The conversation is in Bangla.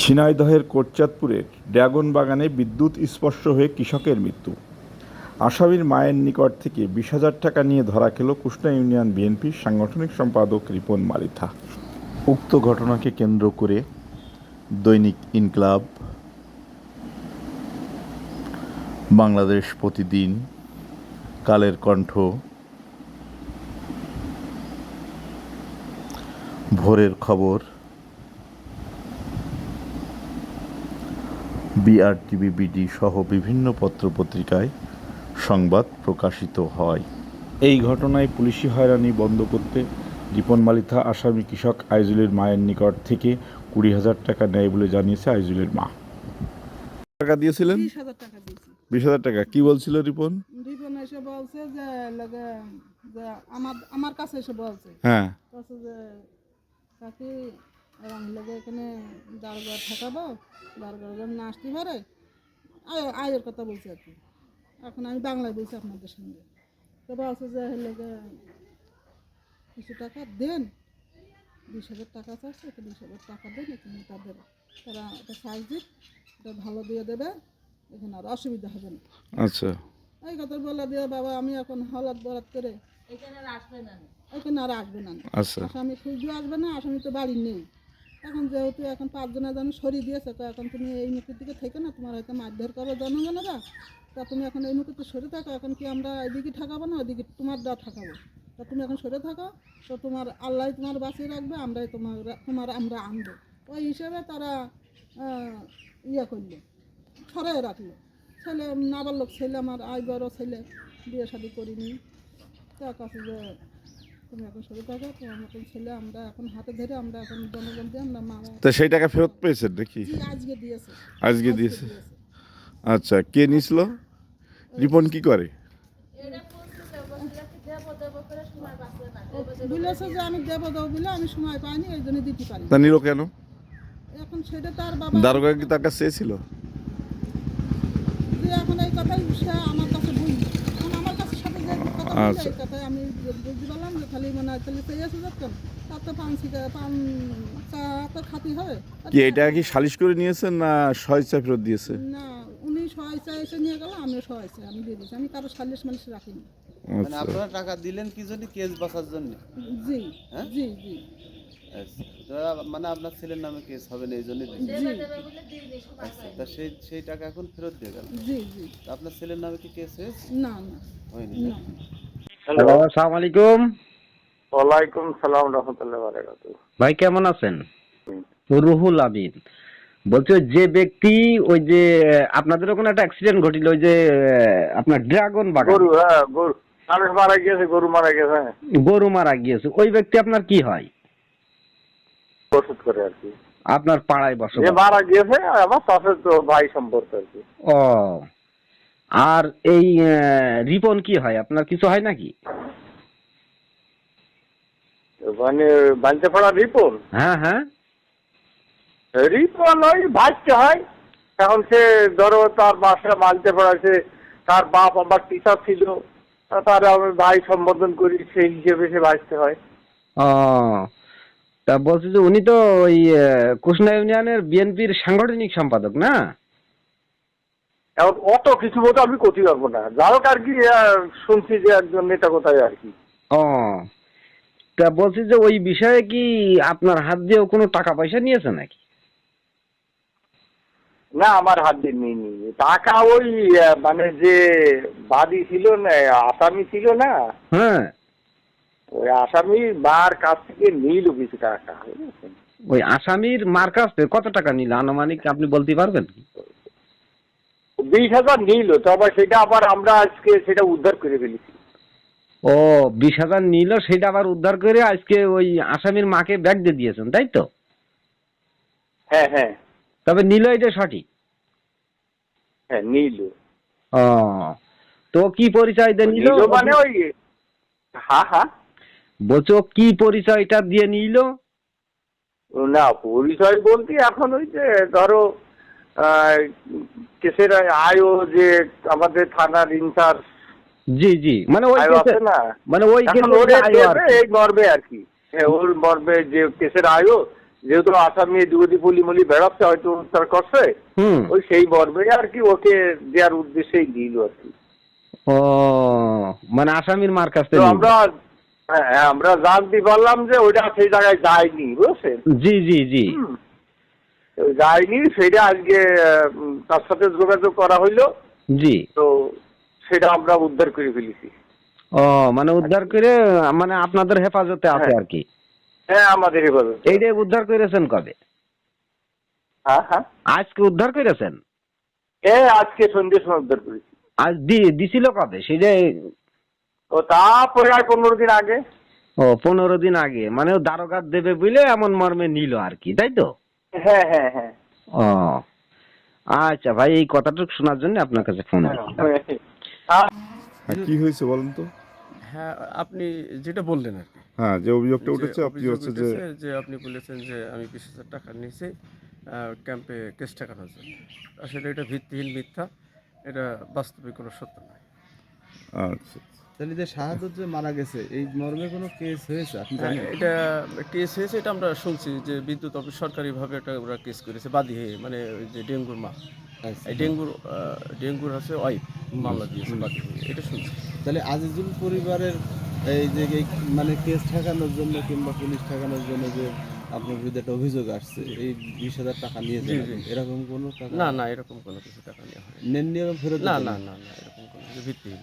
ঝিনাইদহের কোটচাঁদপুরের ড্রাগন বাগানে বিদ্যুৎ স্পর্শ হয়ে কৃষকের মৃত্যু। আসামির মায়ের নিকট থেকে বিশ হাজার টাকা নিয়ে ধরা খেল কুষ্টা ইউনিয়ন বিএনপির সাংগঠনিক সম্পাদক রিপন মালিথা। উক্ত ঘটনাকে কেন্দ্র করে দৈনিক ইনকলাব, বাংলাদেশ প্রতিদিন কালের কণ্ঠ, ভোরের খবর বিআরটিভি বিডি সহ বিভিন্ন পত্রপত্রিকায় সংবাদ প্রকাশিত হয়। এই ঘটনায় পুলিশি হয়রানি বন্ধ করতে রিপন মালিথা আসামি কৃষক আইজুলের মায়ের নিকট থেকে কুড়ি হাজার টাকা নেয় বলে জানিয়েছে আইজুলের মা। টাকা দিয়েছিলেন? বিশ হাজার টাকা কি বলছিল রিপন? রিপন এসে বলছে যে লাগে যে আমার আমার কাছে এসে বলছে। হ্যাঁ। যে কাকি এরকম লেগে এখানে দারোগা ঠেকাবো দারোগা যেমন আসতে পারে। আয় আয়ের কথা বলছে আর কি। এখন আমি বাংলায় বলছি আপনাদের সঙ্গে। তো বলছে যে লেগে কিছু টাকা দেন বিশ হাজার টাকা চাচ্ছে তো বিশ হাজার টাকা দেন এখানে তাদের তারা একটা সাইজ দিক এটা ভালো দিয়ে দেবে এখানে আর অসুবিধা হবে না। আচ্ছা। এই কথা বলে দিয়ে বাবা আমি এখন হলাদ বরাদ করে এখানে আর আসবে না। আচ্ছা। আসামি খুঁজতে আসবে না আসামি তো বাড়ি নেই। এখন যেহেতু এখন পাঁচজনের যেন সরিয়ে দিয়েছে, তো এখন তুমি এই মুখের দিকে থেকে না, তোমার হয়তো মারধর করো জনগণেরা। তা তুমি এখন এই মুখে তো সরে থাকো, এখন কি আমরা এদিকে ঠাকাবো না ওইদিকে তোমার দা ঠাকাবো? তা তুমি এখন সরে থাকো, তো তোমার আল্লাহ তোমার বাঁচিয়ে রাখবে, আমরাই তোমার তোমার আমরা আনব। ওই হিসেবে তারা ইয়ে করল ছড়াই রাখল। ছেলে, নাবালক ছেলে, আমার আয় বড় ছেলে, বিয়ে শাদি করিনি। তার কাছে যে তুমি এখন সরে থাকো তোমার মতন ছেলে আমরা এখন হাতে ধরে আমরা এখন জনগণ দিয়ে আমরা মা তো সেই টাকা ফেরত পেয়েছেন নাকি? আজকে দিয়েছে। আজকে দিয়েছে? আচ্ছা কে নিছিল? রিপন কি করে? বলেছে যে আমি দেবো দেবো বলে আমি সময় পাইনি এই জন্য দিতে পারি তা নিল কেন? এখন সেটা তার বাবা দারোগা কি তার কাছে চেয়েছিল যে এখন এই কথাই সে আমার কাছে আমার কাছে সাথে যে কথা আচ্ছা। এই কথাই আমি বুঝতে পারলাম যে খালি মানে হয় তাহলে সেই এসে যাচ্ছেন তার তো পান পান চা তো খাতি হবে কি এটা কি সালিশ করে নিয়েছেন না স্বেচ্ছা ফেরত দিয়েছে? না উনি সহায়তা এসে নিয়ে গেল আমিও সহায়তা আমি দিয়ে দিয়েছি। আমি কারও সালিশ মালিশ রাখিনি। মানে আপনারা টাকা দিলেন কি জন্য কেস বাঁচার জন্য? জি হ্যাঁ? জি জি। আচ্ছা, মানে আপনার ছেলের নামে কেস হবে না এই জন্য তা সেই সেই টাকা এখন ফেরত দিয়ে গেল। জি জি। তা আপনার ছেলের নামে কি কেস হয়েছে? না না। হয়নি আসসালামু আলাইকুম। ওয়ালাইকুম সালাম রহমতুল্লাহ বারাকাতু ভাই কেমন আছেন? রুহুল আমিন। বলছি যে ব্যক্তি ওই যে আপনাদের ওখানে একটা অ্যাক্সিডেন্ট ঘটিল ওই যে আপনার ড্রাগন বাগান। গরু হ্যাঁ গরু। মানুষ মারা গিয়েছে গরু মারা গেছে হ্যাঁ। গরু মারা গিয়েছে ওই ব্যক্তি আপনার কি হয়? ওষুধ করে আর কি। আপনার পাড়ায় যে বসবাস মারা গিয়েছে আমার চাষের তো ভাই সম্পর্ক আর কি। ও। আর এই রিপন কি হয়? আপনার কিছু হয় নাকি? মানে বাঞ্চে পড়া রিপন হ্যাঁ হ্যাঁ। রিপন ওই ভাজতে হয়। এখন সে ধরো তার বাসা মানতে পড়াছে তার বাপ আবার টিচার ছিল। তার আমি ভাই সম্বোধন করি সেই হিসেবে সে বাঁচতে হয়। ও তা বলছি যে উনি তো ওই কুষ্ণা ইউনিয়নের বিএনপির সাংগঠনিক সম্পাদক না? এখন অত কিছু মতো আমি করতে পারব না। যাই হোক আর কি শুনছি যে একজন নেতা কোথায় আর কি। ও তা বলছি যে ওই বিষয়ে কি আপনার হাত দিয়েও কোনো টাকা পয়সা নিয়েছে নাকি? না আমার হাত দিয়ে নিইনি। টাকা ওই মানে যে বাদী ছিল না আসামি ছিল না হ্যাঁ। ওই আসামি বার কাছ থেকে নিল কিছু টাকা ওই আসামির মার কাছ থেকে কত টাকা নিল? আনুমানিক আপনি বলতে পারবেন বিশ হাজার নিল তবে সেটা আবার আমরা আজকে সেটা উদ্ধার করে ফেলেছি। ও বিশ হাজার নিল সেটা আবার উদ্ধার করে আজকে ওই আসামির মাকে ব্যাগ দিয়ে দিয়েছেন তাই তো? হ্যাঁ হ্যাঁ। তবে নিল এটা সঠিক? হ্যাঁ নিল। ও তো কি পরিচয় দিয়ে নিল? মানে ওই হ্যাঁ হ্যাঁ বলছো কি পরিচয়টা দিয়ে নিল? না পরিচয় বলতে এখন ওই যে ধরো কেসের আয়ও যে আমাদের থানার ইনচার্জ জি জি। মানে ওই আছে না? মানে ওই। এই মর্মে আর কি। হ্যাঁ ওর মর্মে যে কেসের আয়ও যেহেতু আসামি দুগতি পুলি মুলি বেড়াচ্ছে হয়তো উদ্ধার করছে ওই সেই মর্মে আর কি ওকে দেওয়ার উদ্দেশ্যেই দিল আর কি। ও মানে আসামির মার কাছ থেকে আমরা হ্যাঁ, হ্যাঁ, আমরা জানতে পারলাম যে ওইটা সেই জায়গায় যায়নি বুঝছেন? জি জি জি। যায়নি সেটা আজকে তার সাথে যোগাযোগ করা হইল। জি। তো সেটা আমরা উদ্ধার করে ফেলেছি। ও মানে উদ্ধার করে মানে আপনাদের হেফাজতে আছে হ্যাঁ। আর কি? হ্যাঁ আমাদের হেফাজত এইটাই উদ্ধার করেছেন কবে? হ্যাঁ হ্যাঁ। আজকে উদ্ধার করেছেন? এ আজকে সন্ধ্যের সময় উদ্ধার করেছি। আজ দি- দিছিল কবে? সেটাই ও তারপরে পনেরো দিন আগে। ও পনেরো দিন আগে। মানে ও দারোগাত দেবে বলে এমন মর্মে নিল আর কি তাই তো? হ্যাঁ হ্যাঁ হ্যাঁ। ও আচ্ছা ভাই এই কথাটুকু শোনার জন্য আপনার কাছে ফোন। হ্যাঁ। কি হয়েছে বলেন তো? হ্যাঁ আপনি যেটা বললেন আর কি। হ্যাঁ যে অভিযোগটা উঠেছে আপনি হচ্ছে যে যে আপনি বলেছেন যে আমি বিশ হাজার টাকা নিয়েছি ক্যাম্পে কেস আসলে এটা ভিত্তিহীন মিথ্যা এটা বাস্তবে কোনো সত্য নয়। আচ্ছা। তাহলে যে শাহাদত যে মারা গেছে এই মর্মে কোনো কেস হয়েছে? আপনি হ্যাঁ, জানেন? এটা কেস হয়েছে এটা আমরা শুনছি যে বিদ্যুৎ অফিস সরকারিভাবে এটা ওরা কেস করেছে বাদী হয়ে মানে ওই যে ডেঙ্গুর মা। আচ্ছা। এই ডেঙ্গুর আহ, ডেঙ্গুর হচ্ছে ওয়াইফ। মামলা দিয়েছে বাকি এটা শুনছি। তাহলে আজিজুল পরিবারের এই যে মানে কেস ঠেকানোর জন্য কিংবা পুলিশ ঠেকানোর জন্য যে আপনার বিরুদ্ধে একটা অভিযোগ আসছে এই বিশ হাজার টাকা নিয়েছে। এরকম কোনো টাকা? না না এরকম কোনো কিছু টাকা নেওয়া হয় নেন নিয়ে ফেরত না না না? না এরকম কোনো কিছু ভিত্তিহীন